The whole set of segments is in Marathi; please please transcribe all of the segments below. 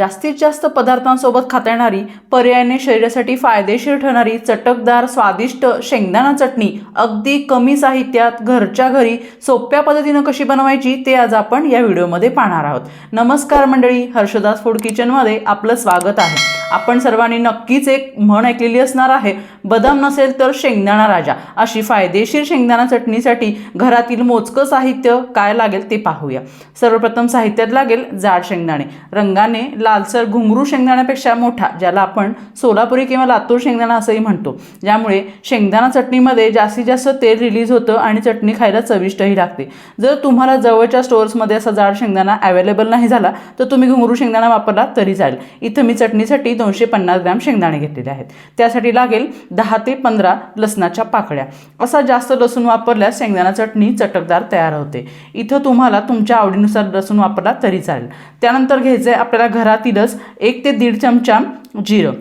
जास्तीत जास्त पदार्थांसोबत खाता येणारी पर्यायाने शरीरासाठी फायदेशीर ठरणारी चटकदार स्वादिष्ट शेंगदाणा चटणी अगदी कमी साहित्यात घरच्या घरी सोप्या पद्धतीनं कशी बनवायची ते आज आपण या व्हिडिओमध्ये पाहणार आहोत. नमस्कार मंडळी हर्षदास फूड किचनमध्ये आपलं स्वागत आहे. आपण सर्वांनी नक्कीच एक म्हण ऐकलेली असणार आहे. बदाम नसेल तर शेंगदाणा राजा. अशी फायदेशीर शेंगदाणा चटणीसाठी घरातील मोजकं साहित्य काय लागेल ते पाहूया. सर्वप्रथम साहित्यात लागेल जाड शेंगदाणे. रंगाने लालसर घुंगरू शेंगदाण्यापेक्षा मोठा ज्याला आपण सोलापुरी किंवा लातूर शेंगदाणा असंही म्हणतो. ज्यामुळे शेंगदाणा चटणीमध्ये जास्तीत जास्त तेल रिलीज होतं आणि चटणी खायला चविष्टही लागते. जर तुम्हाला जवळच्या स्टोअर्समध्ये असा जाड शेंगदाणा अवेलेबल नाही झाला तर तुम्ही घुंगरू शेंगदाणा वापरला तरी चालेल. इथं मी चटणीसाठी दोनशे पन्नास ग्रॅम शेंगदाणे घेतलेले आहेत. त्यासाठी लागेल दहा ते पंधरा लसणाच्या पाकळ्या. असा जास्त लसूण वापरल्यास शेंगदाणा चटणी चटकदार तयार होते. इथं तुम्हाला तुमच्या आवडीनुसार लसूण वापरला तरी चालेल. त्यानंतर घ्यायचं आहे आपल्याला घरातीलच एक ते दीड चमचा जिरं.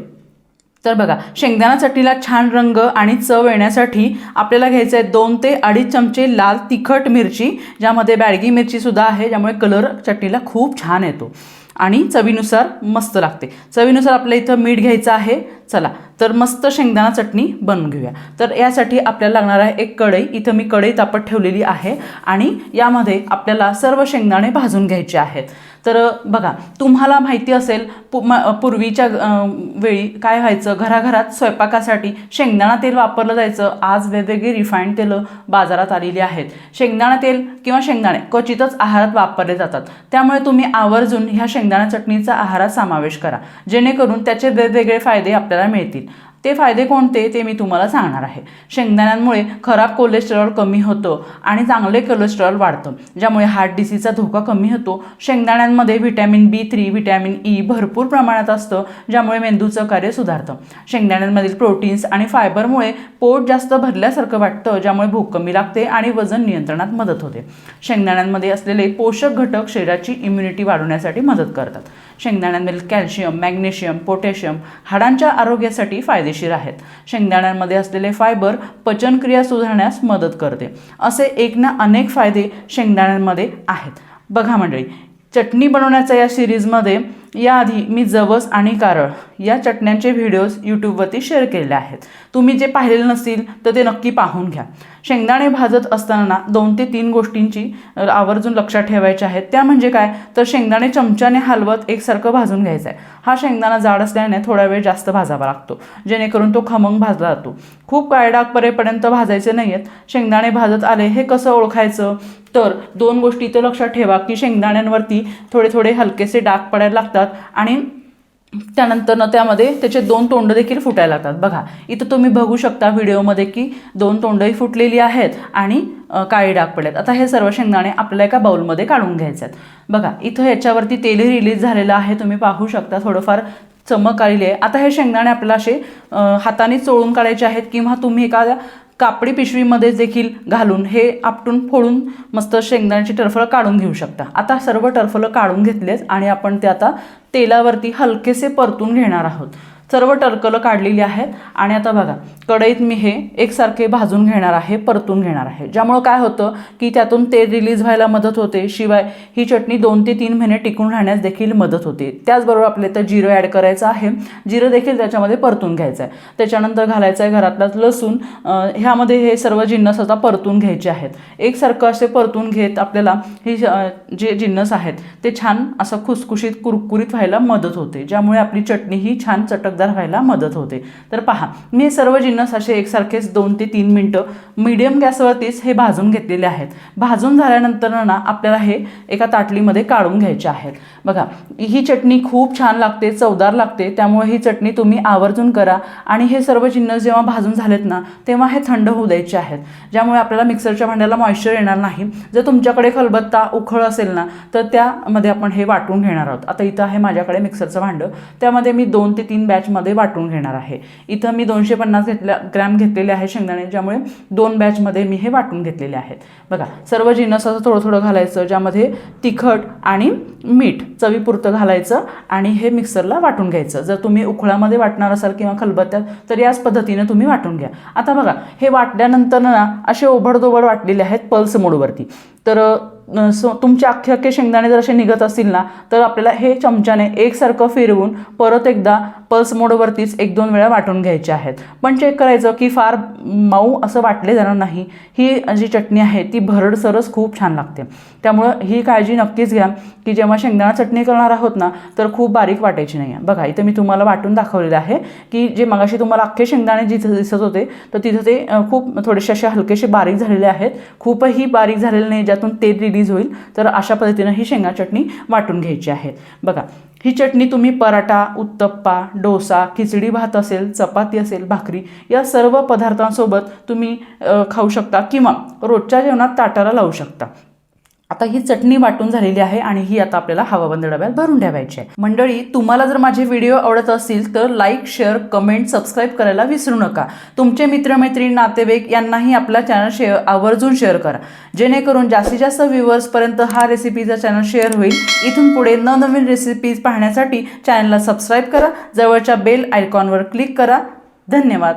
तर बघा शेंगदाणा चटणीला छान रंग आणि चव येण्यासाठी आपल्याला घ्यायचं आहे दोन ते अडीच चमचे लाल तिखट मिरची ज्यामध्ये बॅडगी मिरचीसुद्धा आहे ज्यामुळे कलर चटणीला खूप छान येतो. आणि चवीनुसार मस्त लागते. चवीनुसार आपल्या इथं मीठ घ्यायचं आहे. चला तर मस्त शेंगदाणा चटणी बनवून घेऊया. तर यासाठी आपल्याला लागणार आहे एक कढई. इथं मी कढई तापत ठेवलेली आहे आणि यामध्ये आपल्याला सर्व शेंगदाणे भाजून घ्यायचे आहेत. तर बघा तुम्हाला माहिती असेल पु म पूर्वीच्या वेळी काय व्हायचं? घराघरात स्वयंपाकासाठी शेंगदाणा तेल वापरलं जायचं. आज वेगवेगळी रिफाईंड तेलं बाजारात आलेली आहेत. शेंगदाणा तेल किंवा शेंगदाणे क्वचितच आहारात वापरले जातात. त्यामुळे तुम्ही आवर्जून ह्या शेंगदाणा चटणीचा आहारात समावेश करा. जेणेकरून त्याचे वेगवेगळे फायदे आपल्याला मिळतील. ते फायदे कोणते ते मी तुम्हाला सांगणार आहे. शेंगदाण्यांमुळे खराब कोलेस्ट्रॉल कमी होतं आणि चांगले कोलेस्ट्रॉल वाढतं. ज्यामुळे हार्ट डिसीजचा धोका कमी होतो. शेंगदाण्यांमध्ये vitamin B three vitamin E भरपूर प्रमाणात असतं ज्यामुळे मेंदूचं कार्य सुधारतं. शेंगदाण्यांमधील प्रोटीन्स आणि फायबरमुळे पोट जास्त भरल्यासारखं वाटतं ज्यामुळे भूक कमी लागते आणि वजन नियंत्रणात मदत होते. शेंगदाण्यांमध्ये असलेले पोषक घटक शरीराची इम्युनिटी वाढवण्यासाठी मदत करतात. शेंगदाण्यांमधील कॅल्शियम मॅग्नेशियम पोटॅशियम हाडांच्या आरोग्यासाठी फायदेशीर आहेत. शेंगदाण्यांमध्ये असलेले फायबर पचनक्रिया सुधारण्यास मदत करते. असे एक ना अनेक फायदे शेंगदाण्यांमध्ये आहेत. बघा मंडळी चटणी बनवण्याच्या या सिरीजमध्ये याआधी मी जवस आणि कारळ या चटण्यांचे व्हिडिओज यूट्यूबवरती शेअर केलेले आहेत. तुम्ही जे पाहिलेले नसतील तर ते नक्की पाहून घ्या. शेंगदाणे भाजत असताना दोन ते तीन गोष्टींची आवर्जून लक्षात ठेवायच्या आहेत. त्या म्हणजे काय? तर शेंगदाणे चमच्याने हलवत एकसारखं भाजून घ्यायचं आहे हा शेंगदाणा जाड असल्याने थोडा वेळ जास्त भाजावा लागतो जेणेकरून तो खमंग भाजला जातो. खूप काळडाग परेपर्यंत भाजायचे नाही आहेत शेंगदाणे भाजत आले हे कसं ओळखायचं? तर दोन गोष्टी इथं लक्षात ठेवा की शेंगदाण्यांवरती थोडे थोडे हलकेसे डाग पडायला लागतात आणि त्यानंतर त्यामध्ये त्याचे दोन तोंड देखील फुटायला लागतात. बघा इथं तुम्ही बघू शकता व्हिडिओमध्ये की दोन तोंडही फुटलेली आहेत आणि काळे डाग पडलेत. आता हे सर्व शेंगदाणे आपल्याला एका बाउलमध्ये काढून घ्यायचे आहेत. बघा इथं याच्यावरती तेलही रिलीज झालेलं आहे. तुम्ही पाहू शकता थोडंफार चमक आलेली आहे. आता हे शेंगदाणे आपल्याला असे हाताने चोळून काढायचे आहेत किंवा तुम्ही एखाद्या कापडी पिशवीमध्ये देखील घालून हे आपटून फोडून मस्त शेंगदाण्याची टरफळं काढून घेऊ शकता. आता सर्व टरफलं काढून घेतलेत आणि आपण ते आता तेलावरती हलकेसे परतून घेणार आहोत. सर्व टरकलं काढलेली आहेत. आणि आता बघा कढईत मी हे एकसारखे भाजून घेणार आहे परतून घेणार आहे. ज्यामुळं काय होतं की त्यातून तेल रिलीज व्हायला मदत होते शिवाय ही चटणी दोन ते तीन महिने टिकून राहण्यास देखील मदत होते. त्याचबरोबर आपले तर जिरं ॲड करायचं आहे. जिरं देखील त्याच्यामध्ये परतून घ्यायचं आहे. त्याच्यानंतर घालायचं आहे घरातलाच लसूण ह्यामध्ये हे सर्व जिन्नस आता परतून घ्यायचे आहेत. एकसारखं असे परतून घेत आपल्याला ही जे जिन्नस आहेत ते छान असं खुसखुशीत कुरकुरीत व्हायला मदत होते. ज्यामुळे आपली चटणी ही छान चटक चटकदार व्हायला मदत होते. तर पहा मी सर्व जिन्नस असे एकसारखेच दोन ते तीन मिनटं मीडियम गॅसवरतीच हे भाजून घेतलेले आहेत. भाजून झाल्यानंतर ना आपल्याला हे एका ताटलीमध्ये काढून घ्यायचे आहेत. बघा ही चटणी खूप छान लागते चवदार लागते त्यामुळे ही चटणी तुम्ही आवर्जून करा आणि हे सर्व जिन्नस जेव्हा भाजून झालेत ना तेव्हा हे थंड होऊ द्यायचे आहेत. ज्यामुळे आपल्याला मिक्सरच्या भांड्याला मॉइश्चर येणार नाही. जर तुमच्याकडे खलबत्ता उखळ असेल ना तर त्यामध्ये आपण हे वाटून घेणार आहोत. आता इथं आहे माझ्याकडे मिक्सरचं भांडं. त्यामध्ये मी दोन ते तीन बॅच बॅचमध्ये वाटून घेणार आहे. इथं मी दोनशे पन्नास घेतल्या ग्रॅम घेतलेले आहे शेंगदाणे ज्यामुळे दोन बॅचमध्ये मी हे वाटून घेतलेले आहेत. बघा सर्व जिन्नस असं थोडं थोडं घालायचं ज्यामध्ये तिखट आणि मीठ चवीपुरतं घालायचं आणि हे मिक्सरला वाटून घ्यायचं. जर तुम्ही उखळामध्ये वाटणार असाल किंवा खलबत्त्यात तर याच पद्धतीनं तुम्ही वाटून घ्या. आता बघा हे वाटल्यानंतर ना असे ओबडदोबड वाटलेले आहेत पल्स मोडवरती तर सो तुमचे अख्खे अख्खे शेंगदाणे जर असे निघत असतील ना तर आपल्याला हे चमच्याने एकसारखं फिरवून परत एकदा पल्स मोडवरतीच एक दोन वेळा वाटून घ्यायचे आहेत. पण चेक करायचं की फार मऊ असं वाटले जाणार नाही. ही जी चटणी आहे ती भरडसरच खूप छान लागते. त्यामुळं ही काळजी नक्कीच घ्या की जेव्हा शेंगदाणा चटणी करणार आहोत ना तर खूप बारीक वाटायची नाही आहे बघा इथं मी तुम्हाला वाटून दाखवलेलं आहे की जे मगाशी तुम्हाला अख्खे शेंगदाणे जिथं दिसत होते तर तिथं ते खूप थोडेसे असे हलकेसे बारीक झालेले आहेत. खूपही बारीक झालेले नाही ज्यातून तेल रिलीज होईल तर अशा पद्धतीनं ही शेंगा चटणी वाटून घ्यायची आहे बघा ही चटणी तुम्ही पराठा उत्तप्पा डोसा खिचडी भात असेल चपाती असेल भाकरी या सर्व पदार्थांसोबत तुम्ही खाऊ शकता किंवा रोजच्या जेवणात ताटाला लावू शकता. आता ही चटणी वाटून झालेली आहे आणि ही आता आपल्याला हवाबंद डब्यात भरून ठेवायची आहे. मंडळी तुम्हाला जर माझे व्हिडिओ आवडत असतील तर लाईक शेअर कमेंट सबस्क्राईब करायला विसरू नका. तुमचे मित्रमैत्रीण नातेवाईक यांनाही आपला चॅनल शेअर आवर्जून शेअर करा. जेणेकरून जास्तीत जास्त व्ह्युअर्सपर्यंत हा रेसिपीचा चॅनल शेअर होईल. इथून पुढे नवनवीन रेसिपीज पाहण्यासाठी चॅनलला सबस्क्राईब करा. जवळच्या बेल आयकॉनवर क्लिक करा. धन्यवाद.